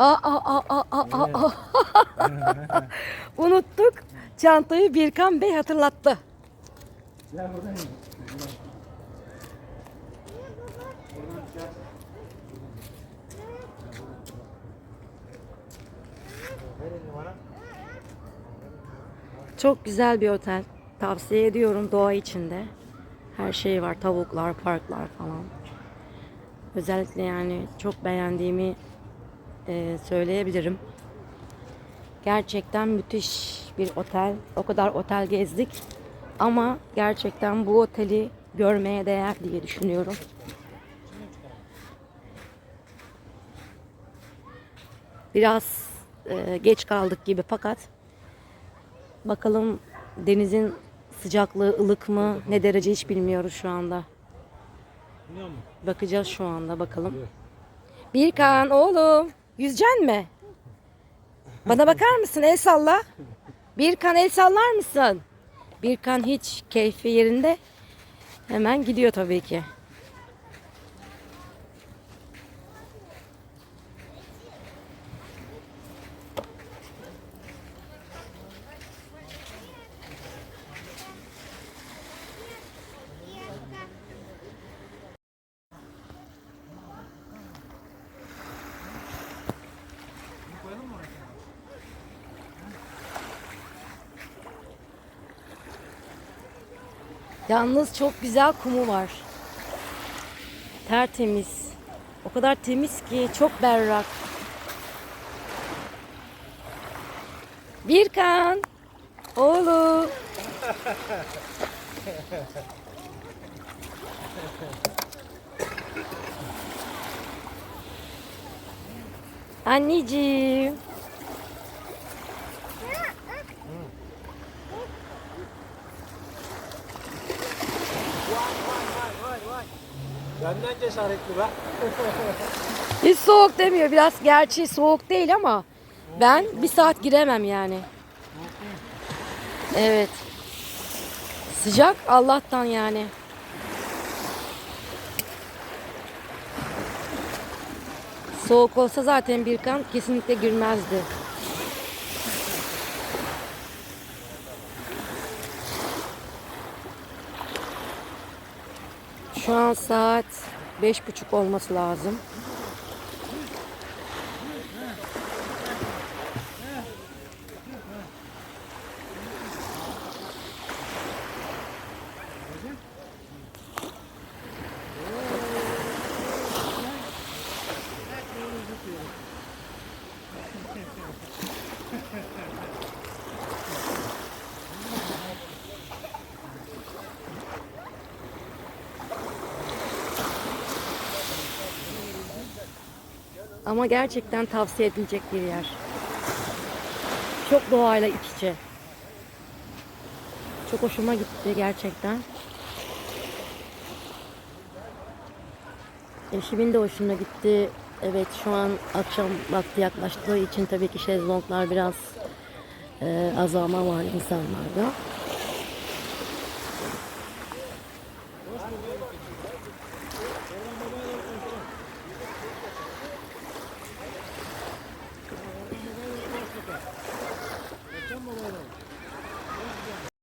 Aa, aa, aa, aa, aa, aa. Unuttuk. Çantayı Birkan Bey hatırlattı. Gel buradan. Çok güzel bir otel. Tavsiye ediyorum doğa içinde. Her şey var. Tavuklar, parklar falan. Özellikle yani çok beğendiğimi e, söyleyebilirim. Gerçekten müthiş bir otel. O kadar otel gezdik. Ama gerçekten bu oteli görmeye değer diye düşünüyorum. Biraz e, geç kaldık gibi fakat bakalım denizin sıcaklığı ılık mı ne derece hiç bilmiyoruz şu anda. Bakacağız şu anda bakalım. Birkan oğlum yüzeceksin mi? Bana bakar mısın el salla. Birkan el sallar mısın? Birkan hiç keyfi yerinde. Hemen gidiyor tabii ki. Yalnız çok güzel kumu var. Tertemiz. O kadar temiz ki çok berrak. Birkan. Oğlum. Anneciğim. Benden cesaretli be. Hiç soğuk demiyor. Biraz gerçi soğuk değil ama ben bir saat giremem yani. Evet. Sıcak Allah'tan yani. Soğuk olsa zaten bir kan kesinlikle girmezdi. Şu an saat beş buçuk olması lazım. Ama gerçekten tavsiye edilecek bir yer. Çok doğayla iç içe. Çok hoşuma gitti gerçekten. Eşimin de hoşuna gitti. Evet şu an akşam vakti yaklaştığı için tabii ki şezlonglar biraz e, azalma var insanlarda.